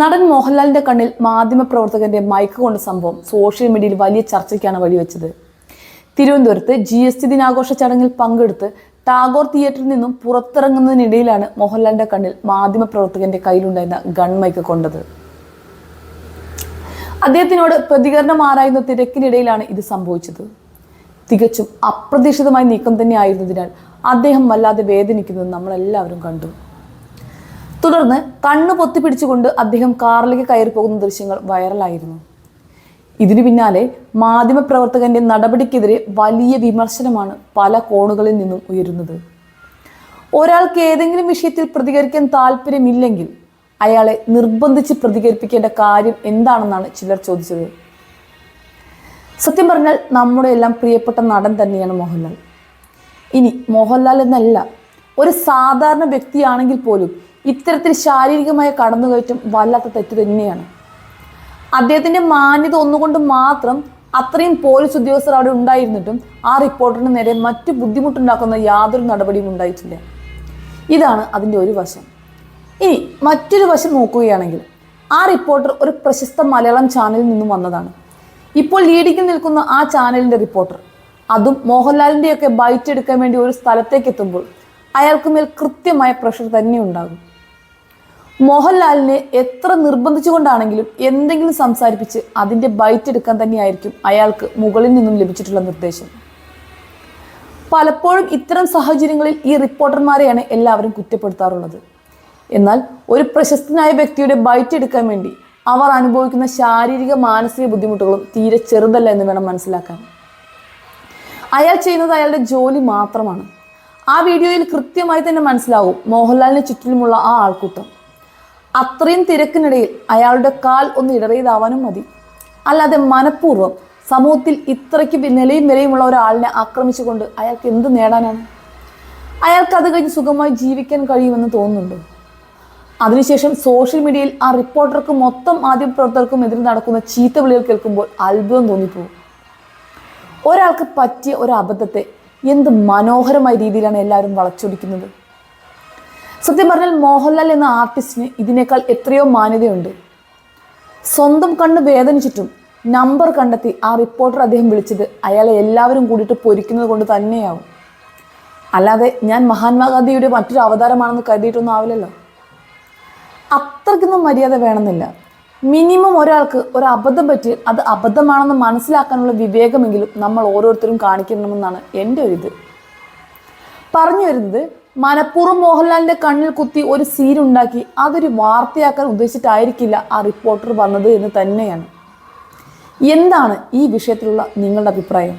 നടൻ മോഹൻലാലിന്റെ കണ്ണിൽ മാധ്യമപ്രവർത്തകന്റെ മയക്ക് കൊണ്ട സംഭവം സോഷ്യൽ മീഡിയയിൽ വലിയ ചർച്ചയ്ക്കാണ് വഴിവെച്ചത്. തിരുവനന്തപുരത്ത് ജി എസ് ടി ദിനാഘോഷ ചടങ്ങിൽ പങ്കെടുത്ത് ടാഗോർ തിയേറ്ററിൽ നിന്നും പുറത്തിറങ്ങുന്നതിനിടയിലാണ് മോഹൻലാലിന്റെ കണ്ണിൽ മാധ്യമപ്രവർത്തകന്റെ കയ്യിലുണ്ടായിരുന്ന ഗൺ മൈക്ക് കൊണ്ടത്. അദ്ദേഹത്തിനോട് പ്രതികരണം ആരായുന്ന തിരക്കിനിടയിലാണ് ഇത് സംഭവിച്ചത്. തികച്ചും അപ്രതീക്ഷിതമായ നീക്കം തന്നെ ആയിരുന്നതിനാൽ അദ്ദേഹം വല്ലാതെ വേദനിക്കുന്നത് നമ്മളെല്ലാവരും കണ്ടു. തുടർന്ന് കണ്ണു പൊത്തിപ്പിടിച്ചുകൊണ്ട് അദ്ദേഹം കാറിലേക്ക് കയറി പോകുന്ന ദൃശ്യങ്ങൾ വൈറലായിരുന്നു. ഇതിനു പിന്നാലെ മാധ്യമപ്രവർത്തകന്റെ നടപടിക്കെതിരെ വലിയ വിമർശനമാണ് പല കോണുകളിൽ നിന്നും ഉയരുന്നത്. ഒരാൾക്ക് ഏതെങ്കിലും വിഷയത്തിൽ പ്രതികരിക്കാൻ താല്പര്യമില്ലെങ്കിൽ അയാളെ നിർബന്ധിച്ച് പ്രതികരിപ്പിക്കേണ്ട കാര്യം എന്താണെന്നാണ് ചിലർ ചോദിച്ചത്. സത്യം പറഞ്ഞാൽ നമ്മുടെ എല്ലാം പ്രിയപ്പെട്ട നടൻ തന്നെയാണ് മോഹൻലാൽ. ഇനി മോഹൻലാൽ എന്നല്ല ഒരു സാധാരണ വ്യക്തിയാണെങ്കിൽ പോലും ഇത്തരത്തിൽ ശാരീരികമായ കടന്നുകയറ്റം വല്ലാത്ത തെറ്റ് തന്നെയാണ്. അദ്ദേഹത്തിന്റെ മാന്യത ഒന്നുകൊണ്ട് മാത്രം അത്രയും പോലീസ് ഉദ്യോഗസ്ഥർ അവിടെ ഉണ്ടായിരുന്നിട്ടും ആ റിപ്പോർട്ടറിന് നേരെ മറ്റു ബുദ്ധിമുട്ടുണ്ടാക്കുന്ന യാതൊരു നടപടിയും ഉണ്ടായിട്ടില്ല. ഇതാണ് അതിന്റെ ഒരു വശം. ഇനി മറ്റൊരു വശം നോക്കുകയാണെങ്കിൽ ആ റിപ്പോർട്ടർ ഒരു പ്രശസ്ത മലയാളം ചാനലിൽ നിന്നും വന്നതാണ്. ഇപ്പോൾ ലീഡിങ്ങിൽ നിൽക്കുന്ന ആ ചാനലിന്റെ റിപ്പോർട്ടർ അതും മോഹൻലാലിന്റെയൊക്കെ ബൈറ്റ് എടുക്കാൻ വേണ്ടി ഒരു സ്ഥലത്തേക്ക് എത്തുമ്പോൾ അയാൾക്ക് മേൽ കൃത്യമായ പ്രഷർ തന്നെ ഉണ്ടാകും. മോഹൻലാലിനെ എത്ര നിർബന്ധിച്ചുകൊണ്ടാണെങ്കിലും എന്തെങ്കിലും സംസാരിപ്പിച്ച് അതിന്റെ ബൈറ്റ് എടുക്കാൻ തന്നെയായിരിക്കും അയാൾക്ക് മുകളിൽ നിന്നും ലഭിച്ചിട്ടുള്ള നിർദ്ദേശം. പലപ്പോഴും ഇത്തരം സാഹചര്യങ്ങളിൽ ഈ റിപ്പോർട്ടർമാരെയാണ് എല്ലാവരും കുറ്റപ്പെടുത്താറുള്ളത്. എന്നാൽ ഒരു പ്രശസ്തനായ വ്യക്തിയുടെ ബൈറ്റ് എടുക്കാൻ വേണ്ടി അവർ അനുഭവിക്കുന്ന ശാരീരിക മാനസിക ബുദ്ധിമുട്ടുകളും തീരെ ചെറുതല്ല എന്ന് വേണം മനസ്സിലാക്കാൻ. അയാൾ ചെയ്യുന്നത് അയാളുടെ ജോലി മാത്രമാണ്. ആ വീഡിയോയിൽ കൃത്യമായി തന്നെ മനസ്സിലാവും മോഹൻലാലിന് ചുറ്റിലുമുള്ള ആ ആൾക്കൂട്ടം. അത്രയും തിരക്കിനിടയിൽ അയാളുടെ കാൽ ഒന്ന് ഇടറിയതാവാനും മതി. അല്ലാതെ മനഃപൂർവം സമൂഹത്തിൽ ഇത്രയ്ക്ക് നിലയും വിലയുമുള്ള ഒരാളിനെ ആക്രമിച്ചുകൊണ്ട് അയാൾക്ക് എന്ത് നേടാനാണ്? അയാൾക്ക് അത് കഴിഞ്ഞ് സുഖമായി ജീവിക്കാൻ കഴിയുമെന്ന് തോന്നുന്നുണ്ടോ? അതിനുശേഷം സോഷ്യൽ മീഡിയയിൽ ആ റിപ്പോർട്ടർക്ക് മൊത്തം മാധ്യമപ്രവർത്തകർക്കും എതിരെ നടക്കുന്ന ചീത്ത വിളികൾ കേൾക്കുമ്പോൾ അത്ഭുതം തോന്നിപ്പോകും. ഒരാൾക്ക് പറ്റിയ ഒരു അബദ്ധത്തെ എന്ത് മനോഹരമായ രീതിയിലാണ് എല്ലാവരും വളച്ചൊടിക്കുന്നത്? സത്യം പറഞ്ഞാൽ മോഹൻലാൽ എന്ന ആർട്ടിസ്റ്റിന് ഇതിനേക്കാൾ എത്രയോ മാന്യതയുണ്ട്. സ്വന്തം കണ്ണ് വേദനിച്ചിട്ടും നമ്പർ കണ്ടെത്തി ആ റിപ്പോർട്ടർ അദ്ദേഹം വിളിച്ചത് അയാളെ എല്ലാവരും കൂടിയിട്ട് പൊരിക്കുന്നത് കൊണ്ട് തന്നെയാവും. അല്ലാതെ ഞാൻ മഹാത്മാഗാന്ധിയുടെ മറ്റൊരു അവതാരമാണെന്ന് കരുതിയിട്ടൊന്നും ആവില്ലല്ലോ. അത്രയ്ക്കൊന്നും മര്യാദ വേണമെന്നില്ല. മിനിമം ഒരാൾക്ക് ഒരു അബദ്ധം പറ്റി അത് അബദ്ധമാണെന്ന് മനസ്സിലാക്കാനുള്ള വിവേകമെങ്കിലും നമ്മൾ ഓരോരുത്തരും കാണിക്കണമെന്നാണ് എന്റെ ഒരു ഇത് പറഞ്ഞു വരുന്നത് മനഃപൂർവം മോഹൻലാലിന്റെ കണ്ണിൽ കുത്തി ഒരു സീൻ ഉണ്ടാക്കി അതൊരു വാർത്തയാക്കാൻ ഉദ്ദേശിച്ചിട്ടായിരിക്കില്ല ആ റിപ്പോർട്ടർ വന്നത് എന്ന് തന്നെയാണ്. എന്താണ് ഈ വിഷയത്തിലുള്ള നിങ്ങളുടെ അഭിപ്രായം?